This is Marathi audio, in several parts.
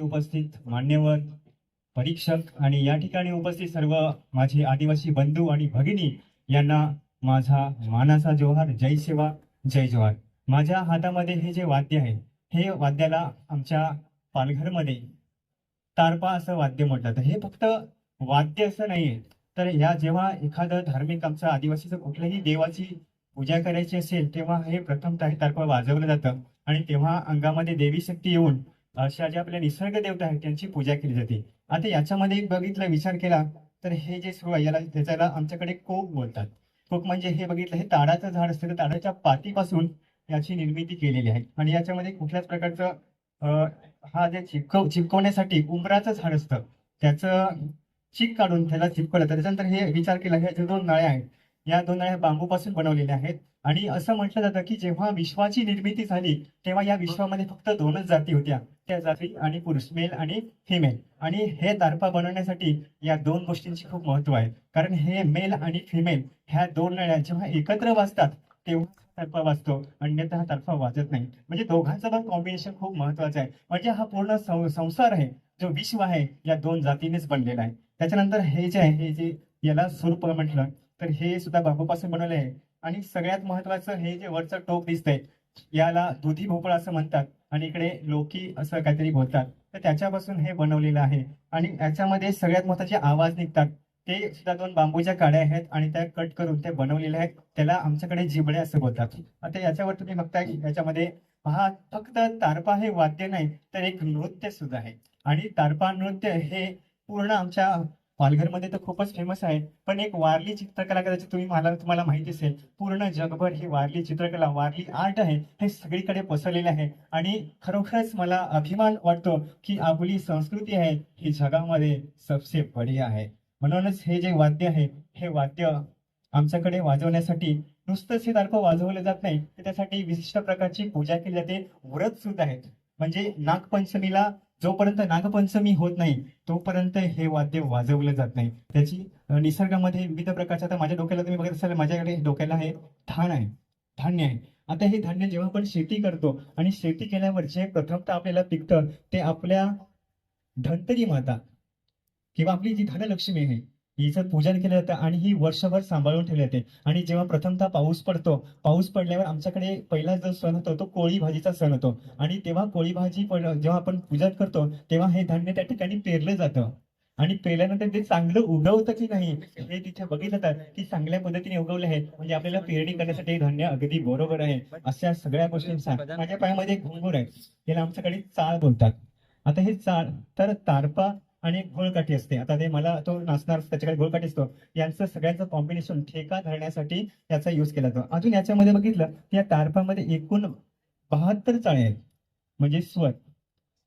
उपस्थित मान्यवर परीक्षक आणि या ठिकाणी उपस्थित सर्व माझे आदिवासी बंधू आणि भगिनी यांना माझा मानाचा जोहार जय सेवा जय जोहार. माझ्या हातामध्ये हे जे वाद्य आहे हे वाद्याला आमच्या पालघरमध्ये तारपा असं वाद्य म्हटलं तर हे फक्त वाद्य असं नाहीये तर या जेव्हा एखादं धार्मिक आमचं आदिवासीचं कुठल्याही देवाची पूजा करायची असेल तेव्हा हे प्रथम हे तारपा वाजवलं जातं. आणि तेव्हा अंगामध्ये देवी शक्ती येऊन अशा ज्या आपल्या निसर्ग देवता आहेत त्यांची पूजा केली जाते. आता याच्यामध्ये एक बघितलं विचार केला तर हे जे सुरू आहे याला त्याच्याला आमच्याकडे कोक बोलतात. कोक म्हणजे हे बघितलं हे ताडाचं झाड असतं. तर ताडाच्या पातीपासून याची निर्मिती केलेली आहे. आणि याच्यामध्ये कुठल्याच प्रकारचं हा जे चिपकव चिपकवण्यासाठी उमराचं झाड असतं. त्याचं चीक काढून त्याला चिपकवलं. त्याच्यानंतर हे विचार केला ह्या दोन नळ्या आहेत या दोन नळ्या बांबूपासून बनवलेल्या आहेत. आणि असं म्हटलं जातं की जेव्हा विश्वाची निर्मिती झाली तेव्हा या विश्वामध्ये फक्त दोनच जाती होत्या. त्या जाती आणि पुरुष मेल आणि फिमेल आणि हे तारपा बनवण्यासाठी या दोन गोष्टींची खूप महत्त्व आहे. कारण हे मेल आणि फिमेल ह्या दोन नळ्या जेव्हा एकत्र वाजतात तेव्हा तारपा वाजतो. अन्यथा हा तारपा वाजत नाही. म्हणजे दोघांचं पण कॉम्बिनेशन खूप महत्वाचं आहे. म्हणजे हा पूर्ण सं- संसार आहे. जो विश्व आहे या दोन जातीनेच बनलेला आहे. त्याच्यानंतर हे जे आहे हे जे याला स्वरूप म्हटलं तर हे सुद्धा बांबूपासून बनवले आहे. आणि सगळ्यात महत्वाचं हे जे वरचं टोक दिसतंय याला दुधी भोपळा असं म्हणतात आणि इकडे लोकी असं काहीतरी बोलतात. तर त्याच्यापासून हे बनवलेलं आहे. आणि याच्यामध्ये सगळ्यात महत्त्वाचे आवाज निघतात. ते सुद्धा दोन बांबूच्या काड्या आहेत आणि त्या कट करून ते बनवलेले आहेत. त्याला आमच्याकडे जिबडे असं बोलतात. आता याच्यावर तुम्ही बघताय याच्यामध्ये हा फक्त तारपा हे वाद्य नाही तर एक नृत्य सुद्धा आहे. आणि तारपा नृत्य हे पूर्ण आमच्या पालघरमध्ये तर खूपच फेमस आहे. पण एक वारली चित्रकला कदाचित तुम्ही मला तुम्हाला माहिती असेल पूर्ण जगभर ही वारली चित्रकला वारली आर्ट आहे हे सगळीकडे पसरलेले आहे. आणि खरोखरच मला अभिमान वाटतो की आपली संस्कृती आहे ही जगामध्ये सबसे बढिया आहे. म्हणूनच हे जे वाद्य आहे हे वाद्य आमच्याकडे वाजवण्यासाठी नुसतंच हे तारखं वाजवलं जात नाही तर त्यासाठी विशिष्ट प्रकारची पूजा केली जाते. व्रत सुद्धा आहेत. म्हणजे नागपंचमीला जोपर्यंत नागपंचमी होत नाही तोपर्यंत हे वाद्य वाजवलं जात नाही. त्याची निसर्गामध्ये विविध प्रकारच्या आता माझ्या डोक्याला तुम्ही बघत असाल माझ्याकडे डोक्याला हे धान आहे धान्य आहे. आता हे धान्य जेव्हा आपण शेती करतो आणि शेती केल्यावर जे प्रथमतः आपल्याला पिकतं ते आपल्या धनतरी माता किंवा आपली जी धनलक्ष्मी आहे हिचं पूजन केलं जातं आणि ही वर्षभर सांभाळून ठेवली जाते. आणि जेव्हा प्रथमतः पाऊस पडतो पाऊस पडल्यावर आमच्याकडे पहिला जो सण होतो तो कोळी भाजीचा सण होतो. आणि तेव्हा कोळी भाजी जेव्हा आपण पूजन करतो तेव्हा हे धान्य त्या ठिकाणी पेरलं जातं. आणि पेरल्यानंतर ते चांगलं उगवतं की नाही हे तिथे बघितलं जातं. की चांगल्या पद्धतीने उगवले आहे. म्हणजे आपल्याला पेरणी करण्यासाठी धान्य अगदी बरोबर आहे. अशा सगळ्या गोष्टींचा माझ्या पायामध्ये घुंगूर आहे याला आमच्याकडे चाळ बोलतात. आता हे चाळ तर तारपा आणि एक घोळकाठी असते. आता ते मला तो नाचणार त्याच्याकडे घोळकाठी असतो. यांचं सगळ्यांचं कॉम्बिनेशन ठेका धरण्यासाठी याचा युज केला जातो. अजून याच्यामध्ये बघितलं की या तारपामध्ये एकूण बहात्तर चाळे आहेत. म्हणजे स्वर.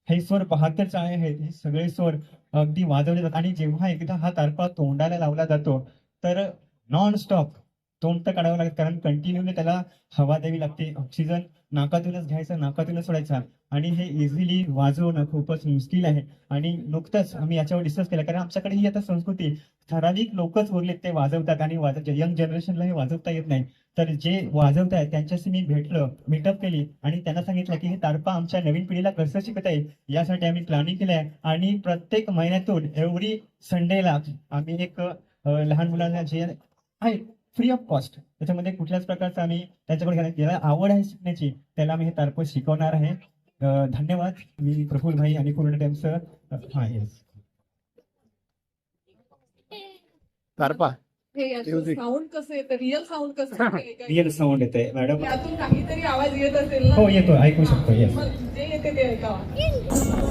हे स्वर बहात्तर चाळे आहेत. हे सगळे स्वर अगदी वाजवले जातात. आणि जेव्हा एकदा हा तारफा तोंडाला लावला जातो तर नॉन स्टॉप तोंड तर काढावं लागतं कारण कंटिन्यूली त्याला हवा द्यावी लागते ऑक्सिजन नाकातूनच घ्यायचं नाकातूनच सोडायचा. आणि हे इझिली वाजवणं खूपच मुश्किल आहे. आणि नुकतंच आम्ही याच्यावर डिस्कस केलं कारण आमच्याकडे ही आता संस्कृती ठराविक लोकच उरलेत ते वाजवतात आणि वाजव यंग जनरेशनला हे वाजवता येत नाही. तर जे वाजवत आहेत त्यांच्याशी मी भेटलं मीटअप केली आणि त्यांना सांगितलं की हे तारपा आमच्या नवीन पिढीला कसं शिकता येईल यासाठी आम्ही प्लॅनिंग केलं आहे आणि प्रत्येक महिन्यातून एव्हरी संडेला आम्ही एक लहान मुलांना जे आहे फ्री ऑफ कॉस्ट त्याच्यामध्ये कुठल्याच प्रकारचं आम्ही त्याच्याकडे घेणार ज्याला आवड आहे शिकण्याची त्याला आम्ही हे तारपं शिकवणार आहे. धन्यवाद. मी प्रफुल भाई आणि पूर्ण टाइमचं हा येस तारपा. हे. साऊंड कसं येतं? रिअल साऊंड कसं रिअल साऊंड येते? मॅडम यातून काहीतरी आवाज येत असेल ना? हो येतो ऐकू शकतो येस. जे येते ते ऐकावा.